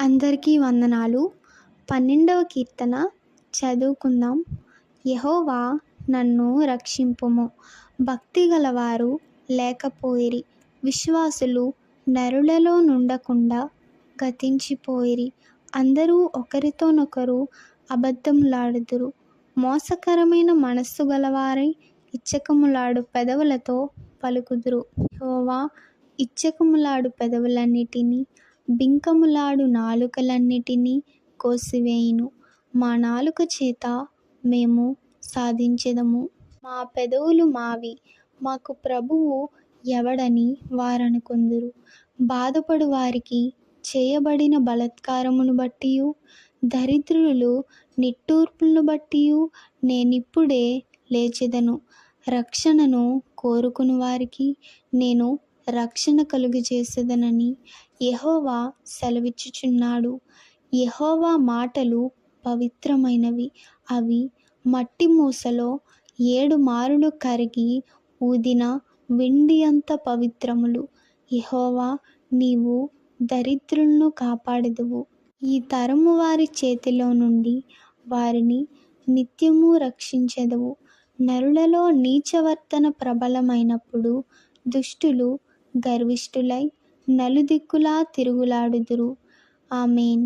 అందరికీ వందనాలు. పన్నెండవ కీర్తన చదువుకుందాం. యహోవా నన్ను రక్షింపుము. భక్తి గలవారు లేకపోయిరి. విశ్వాసులు నరులలో నుండకుండా గతించిపోయిరి. అందరూ ఒకరితోనొకరు అబద్ధములాడుదురు. మోసకరమైన మనస్సు గలవారి ఇచ్చకములాడు పెదవులతో పలుకుదురు. యహోవా ఇచ్చకములాడు పెదవులన్నిటినీ బింకములాడు నాలుకలన్నిటినీ కోసివేయును. మా నాలుక చేత మేము సాధించెదము. మా పెదవులు మావి. మాకు ప్రభువు ఎవడని వారనుకుందురు. బాధపడు వారికి చేయబడిన బలాత్కారమును బట్టియు. దరిద్రులు నిట్టూర్పులను బట్టి నేనిప్పుడే లేచెదను. రక్షణను కోరుకుని వారికి. నేను రక్షణ కలుగజేసేదనని యహోవా సెలవిచ్చుచున్నాడు. యహోవా మాటలు పవిత్రమైనవి. అవి మట్టి మూసలో ఏడు మారులు కరిగి ఊదిన వెండి అంత పవిత్రములు. యహోవా నీవు దరిద్రులను కాపాడదువు. ఈ తరము వారి చేతిలో నుండి వారిని నిత్యము రక్షించెదవు. నరులలో నీచవర్తన ప్రబలమైనప్పుడు దుష్టులు గర్విష్ఠులై నలుదిక్కులా తిరుగులాడుదురు. ఆమెన్.